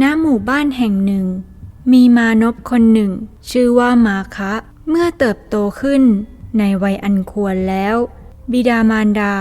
ณหมู่บ้านแห่งหนึ่ง มีมานพคนหนึ่ง ชื่อว่ามาคะ เมื่อเติบโตขึ้น ในวัยอันควรแล้ว บิดามารดา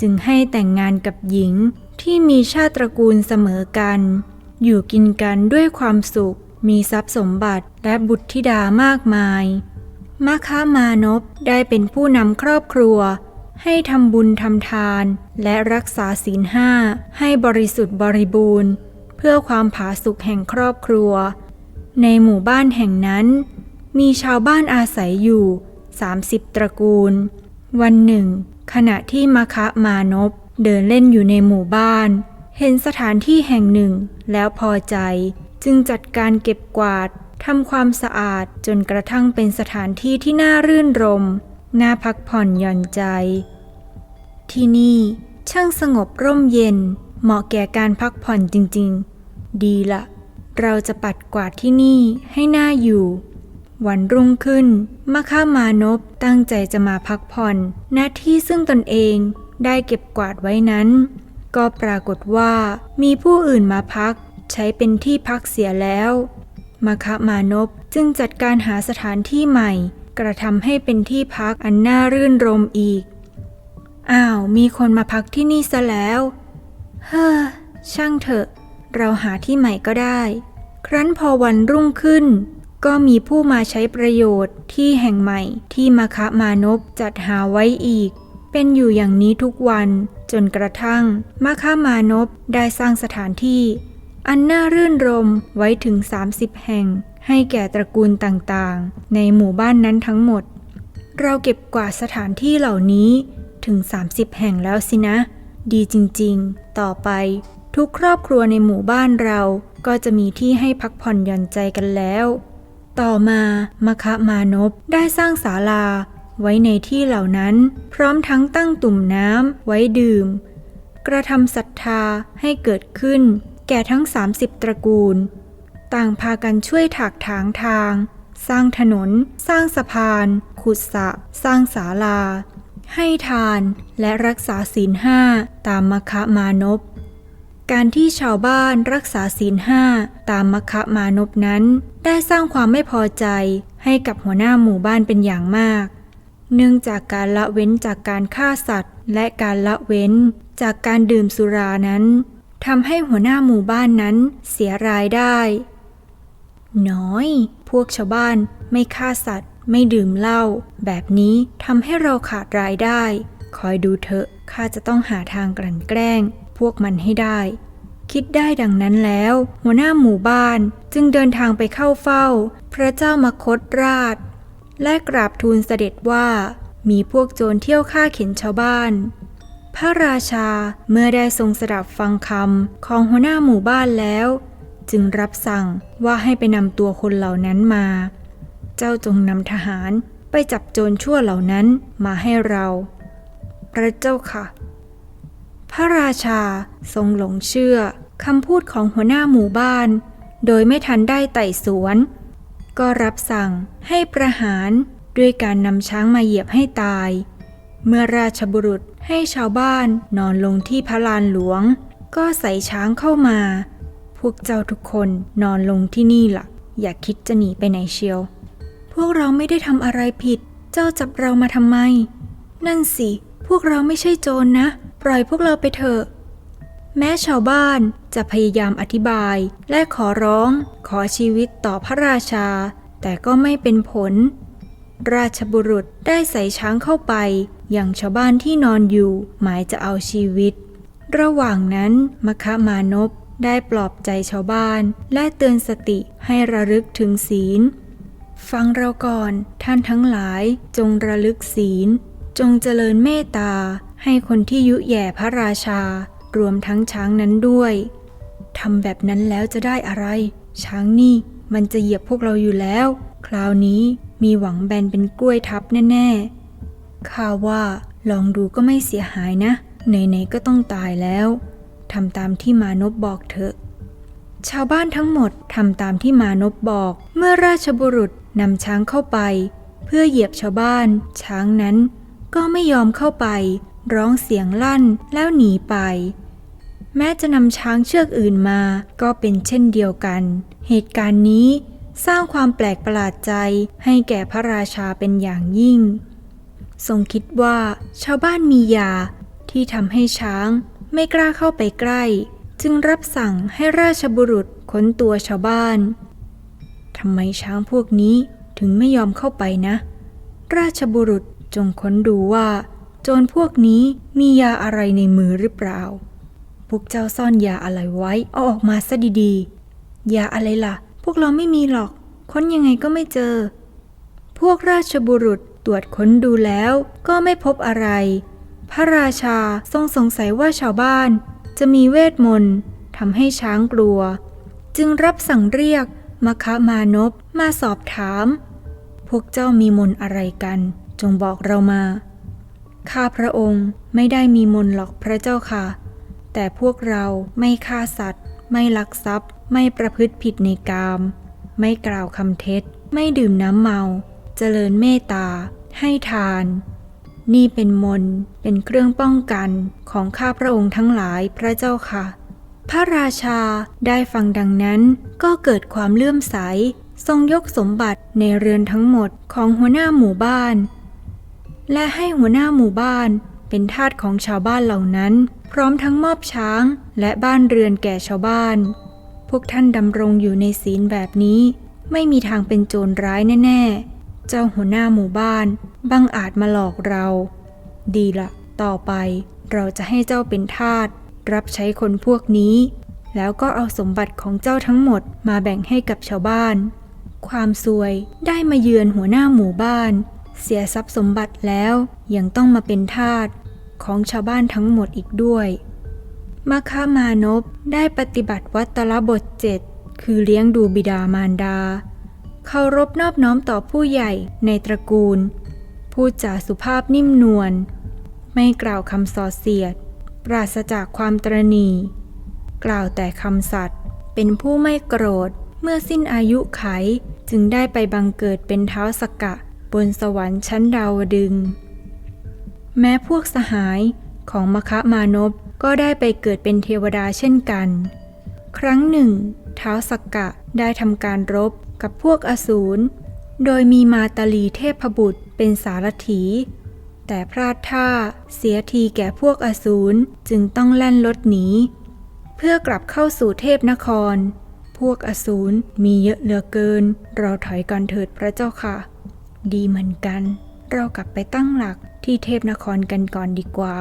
จึงให้แต่งงานกับหญิงที่มีชาติตระกูลเสมอกัน อยู่กินกันด้วยความสุข มีทรัพย์สมบัติและบุตรธิดามากมาย มาค้ามานพได้เป็นผู้นำครอบครัว ให้ทำบุญทำทาน และรักษาศีลห้าให้บริสุทธิ์บริบูรณ์ เพื่อความผาสุกแห่งครอบครัว ในหมู่บ้านแห่งนั้น มีชาวบ้านอาศัยอยู่ 30 ตระกูล วันหนึ่ง ขณะที่มคะมานพเดินเล่นอยู่ในหมู่บ้าน เห็นสถานที่แห่งหนึ่งแล้วพอใจจึงจัดการเก็บกวาดทำความสะอาดจนกระทั่งเป็นสถานที่ที่น่ารื่นรม น่าพักผ่อนหย่อนใจ ที่นี่ช่างสงบร่มเย็น เหมาะแก่การพักผ่อนจริงๆ ดีละ เราจะปัดกวาดที่นี่ให้หน่าอยู่ วันรุ่งขึ้นมะค้ามานพตั้งใจจะมาพักผ่อน หน้าที่ซึ่งตนเองได้เก็บกวาดไว้นั้น ก็ปรากฏว่ามีผู้อื่นมาพัก ใช้เป็นที่พักเสียแล้วมคะมานพจึงจัดการหาสถานที่ใหม่ กระทำให้เป็นที่พักอันน่ารื่นรมอีก อ้าว มีคนมาพักที่นี่ซะแล้ว ฮ้อช่างเถอะ เราหาที่ใหม่ก็ได้ ครั้นพอวันรุ่งขึ้น ก็มีผู้มาใช้ประโยชน์ที่แห่งใหม่ที่มคะมานพจัดหาไว้อีก เป็นอยู่อย่างนี้ทุกวันจนกระทั่งมคะมานพได้สร้างสถานที่ อันน่ารื่นรมไว้ถึง 30 แห่ง ให้แก่ตระกูลต่างๆ ในหมู่บ้านนั้นทั้งหมด เราเก็บกวาดสถานที่เหล่านี้ถึง 30 แห่งแล้วสินะ ดีจริง ๆ ต่อไป ทุกครอบครัวในหมู่บ้านเราก็จะมีที่ให้พักผ่อนหย่อนใจกันแล้ว ต่อมามคะมานพได้สร้างศาลา ไว้ในที่เหล่านั้น พร้อมทั้งตั้งตุ่มน้ำไว้ดื่ม กระทำศรัทธาให้เกิดขึ้น แก่ทั้ง 30 ตระกูล ต่างพากันช่วยถักถางทาง สร้างถนน สร้างสะพาน ขุดสระสร้างศาลา ให้ทานและรักษาศีลห้าตามมคะมานพการที่ชาวบ้านรักษาศีลห้าตามมคะมานพนั้น ได้สร้างความไม่พอใจให้กับหัวหน้าหมู่บ้านเป็นอย่างมาก เนื่องจากการละเว้นจากการฆ่าสัตว์ และการละเว้นจากการดื่มสุรานั้นทำให้หัวหน้าหมู่บ้านนั้นเสียรายได้ น้อย พวกชาวบ้านไม่ฆ่าสัตว์ ไม่ดื่มเหล้าแบบนี้ทำให้เราขาดรายได้ คอยดูเถอะข้าจะต้องหาทางกลั่นแกล้ง พวกมันให้ได้ คิดได้ดังนั้นแล้ว หัวหน้าหมู่บ้านจึงเดินทางไปเข้าเฝ้า พระเจ้ามคตราช และกราบทูลเสด็จว่า มีพวกโจรเที่ยวฆ่าเข็นชาวบ้าน พระราชาเมื่อได้ทรงสดับฟังคำของหัวหน้าหมู่บ้านแล้ว จึงรับสั่งว่าให้ไปนำตัวคนเหล่านั้นมา เจ้าจงนำทหารไปจับโจรชั่วเหล่านั้นมาให้เรา พระเจ้าค่ะ พระราชาทรงหลงเชื่อคำพูดของหัวหน้าหมู่บ้าน โดยไม่ทันได้ไต่สวน ก็รับสั่งให้ประหารด้วยการนำช้างมาเหยียบให้ตาย เมื่อราชบุรุษให้ชาวบ้านนอนลงที่พระลานหลวง ก็ใส่ช้างเข้ามา พวกเจ้าทุกคนนอนลงที่นี่ละ่ะ อย่าคิดจะหนีไปไหนเชียว พวกเราไม่ได้ทำอะไรผิด เจ้าจับเรามาทำไม นั่นสิ พวกเราไม่ใช่โจรนนะ ปล่อยพวกเราไปเถอะ แม้ชาวบ้านจะพยายามอธิบาย และขอร้องขอชีวิตต่อพระราชา แต่ก็ไม่เป็นผล ราชบุรุษได้ใส่ช้างเข้าไป อย่างชาวบ้านที่นอนอยู่ หมายจะเอาชีวิต ระหว่างนั้นมคะมานพได้ปลอบใจชาวบ้าน และเตือนสติให้ระลึกถึงศีล ฟังเราก่อนท่านทั้งหลายจงระลึกศีล จงเจริญเมตตา ให้คนที่ยุแย่พระราชา รวมทั้งช้างนั้นด้วยทำแบบนั้นแล้วจะได้อะไร ช้างนี่มันจะเหยียบพวกเราอยู่แล้ว คราวนี้มีหวังแบนเป็นกล้วยทับแน่ๆข้าว่าลองดูก็ไม่เสียหายนะ ไหนๆก็ต้องตายแล้วทำตามที่มานพบอกเถอะ ชาวบ้านทั้งหมดทำตามที่มานพบอก เมื่อราชบุรุษ นำช้างเข้าไป เพื่อเหยียบชาวบ้าน ช้างนั้น ก็ไม่ยอมเข้าไป ร้องเสียงลั่นแล้วหนีไป แม้จะนำช้างเชือกอื่นมาก็เป็นเช่นเดียวกัน เหตุการณ์นี้สร้างความแปลกประหลาดใจให้แก่พระราชาเป็นอย่างยิ่ง ทรงคิดว่าชาวบ้านมียาที่ทำให้ช้างไม่กล้าเข้าไปใกล้ จึงรับสั่งให้ราชบุรุษค้นตัวชาวบ้าน ทำไมช้างพวกนี้ถึงไม่ยอมเข้าไปนะ ราชบุรุษจงค้นดูว่า โจรพวกนี้มียาอะไรในมือหรือเปล่า พวกเจ้าซ่อนยาอะไรไว้เอาออกมาซะดีๆ ยาอะไรล่ะ พวกเราไม่มีหรอก ค้นยังไงก็ไม่เจอ พวกราชบุรุษตรวจค้นดูแล้วก็ไม่พบอะไร พระราชาทรงสงสัยว่าชาวบ้าน จะมีเวทมนต์ทำให้ช้างกลัว จึงรับสั่งเรียก มคมานพมาสอบถาม พวกเจ้ามีมนอะไรกัน จงบอกเรามา ข้าพระองค์ไม่ได้มีมนหรอกพระเจ้าค่ะ แต่พวกเราไม่ฆ่าสัตว์ ไม่ลักทรัพย์ ไม่ประพฤติผิดในกาม ไม่กล่าวคำเท็จ ไม่ดื่มน้ำเมา เจริญเมตตา ให้ทาน นี่เป็นมนเป็นเครื่องป้องกันของข้าพระองค์ทั้งหลายพระเจ้าค่ะ พระราชาได้ฟังดังนั้นก็เกิดความเลื่อมใส ทรงยกสมบัติในเรือนทั้งหมดของหัวหน้าหมู่บ้าน และให้หัวหน้าหมู่บ้านเป็นทาสของชาวบ้านเหล่านั้น พร้อมทั้งมอบช้างและบ้านเรือนแก่ชาวบ้าน พวกท่านดำรงอยู่ในศีลแบบนี้ ไม่มีทางเป็นโจรร้ายแน่ ๆ เจ้าหัวหน้าหมู่บ้านบังอาจมาหลอกเรา ดีละ ต่อไปเราจะให้เจ้าเป็นทาส รับใช้คนพวกนี้ แล้วก็เอาสมบัติของเจ้าทั้งหมดมาแบ่งให้กับชาวบ้าน ความซวยได้มาเยือนหัวหน้าหมู่บ้าน เสียทรัพย์สมบัติแล้วยังต้องมาเป็นทาสของชาวบ้านทั้งหมดอีกด้วยมาคามานพได้ปฏิบัติวัตรบทเจ็ดคือเลี้ยงดูบิดามารดา เคารพนอบน้อมต่อผู้ใหญ่ในตระกูล พูดจาสุภาพนิ่มนวล ไม่กล่าวคำส่อเสียด ปราศจากความตรณีกล่าวแต่คำสัตย์เป็นผู้ไม่โกรธ เมื่อสิ้นอายุไขจึงได้ไปบังเกิดเป็นเท้าสกะ บนสวรรค์ชั้นดาวดึง แม้พวกสหายของมคะมานพก็ได้ไปเกิดเป็นเทวดาเช่นกัน ครั้งหนึ่ง เท้าสกกะได้ทำการรบกับพวกอสูร โดยมีมาตาลีเทพบุตรเป็นสารถี แต่พลาดท่าเสียทีแก่พวกอสูรจึงต้องแล่นรถหนี เพื่อกลับเข้าสู่เทพนคร พวกอสูรมีเยอะเหลือเกิน เราถอยกันเถิดพระเจ้าค่ะ ดีเหมือนกัน เรากลับไปตั้งหลักที่เทพนครกันก่อนดีกว่า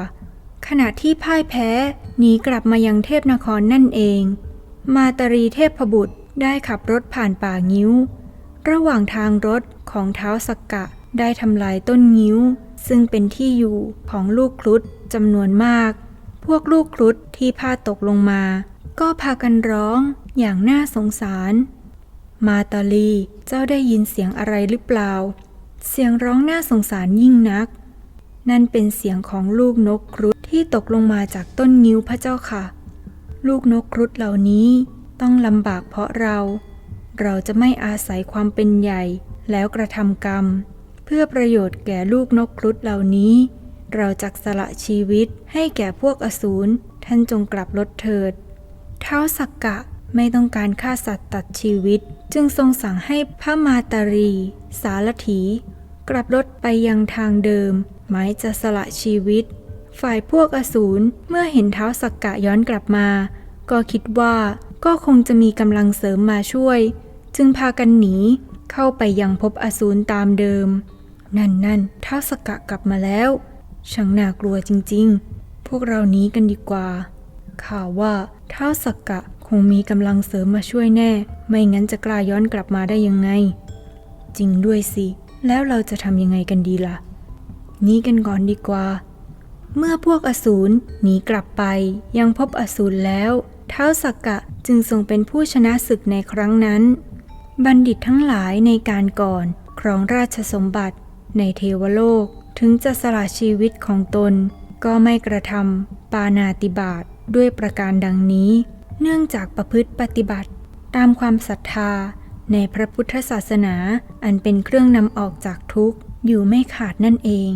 ขณะที่พ่ายแพ้หนีกลับมายังเทพนครนั่นเอง มาตรีเทพบุตรได้ขับรถผ่านป่างิ้ว ระหว่างทางรถของเท้าสกกะได้ทำลายต้นงิ้ว ซึ่งเป็นที่อยู่ของลูกครุฑจำนวนมาก พวกลูกครุฑที่พาตกลงมา ก็พากันร้องอย่างน่าสงสาร มาตาลีเจ้าได้ยินเสียงอะไรหรือเปล่า เสียงร้องน่าสงสารยิ่งนัก นั่นเป็นเสียงของลูกนกครุฑที่ตกลงมาจากต้นงิ้วพระเจ้าค่ะ ลูกนกครุฑเหล่านี้ต้องลำบากเพราะเรา เราจะไม่อาศัยความเป็นใหญ่แล้วกระทำกรรม เพื่อประโยชน์แก่ลูกนกครุฑเหล่านี้ เราจักสละชีวิตให้แก่พวกอสูรท่านจงกลับรถเถิด เท้าสักกะไม่ต้องการฆ่าสัตว์ตัดชีวิต จึงทรงสั่งให้พระมาตารี สารถี กลับรถไปยังทางเดิม หมายจะสละชีวิต ฝ่ายพวกอสูรเมื่อเห็นเท้าสักกะย้อนกลับมา ก็คิดว่าก็คงจะมีกำลังเสริมมาช่วย จึงพากันหนีเข้าไปยังพบอสูรตามเดิม นั่นนั่นเท้าสกกะกลับมาแล้ว ช่างน่ากลัวจริงๆ พวกเรานี้กันดีกว่า ข่าวว่าเท้าสกกะคงมีกำลังเสริมมาช่วยแน่ ไม่งั้นจะกล้าย้อนกลับมาได้ยังไง จริงด้วยสิ แล้วเราจะทำยังไงกันดีล่ะหนีกันก่อนดีกว่า เมื่อพวกอสูรหนีกลับไป ยังพบอสูรแล้วเท้าสักกะจึงทรงเป็นผู้ชนะศึกในครั้งนั้น บัณฑิตทั้งหลายในการก่อน ครองราชสมบัติ ในเทวโลก ถึงจะสละชีวิตของตน ก็ไม่กระทำปานาติบาตด้วยประการดังนี้ เนื่องจากประพฤติปฏิบัติ ตามความศรัทธา ในพระพุทธศาสนาอันเป็นเครื่องนำออกจากทุกข์อยู่ไม่ขาดนั่นเอง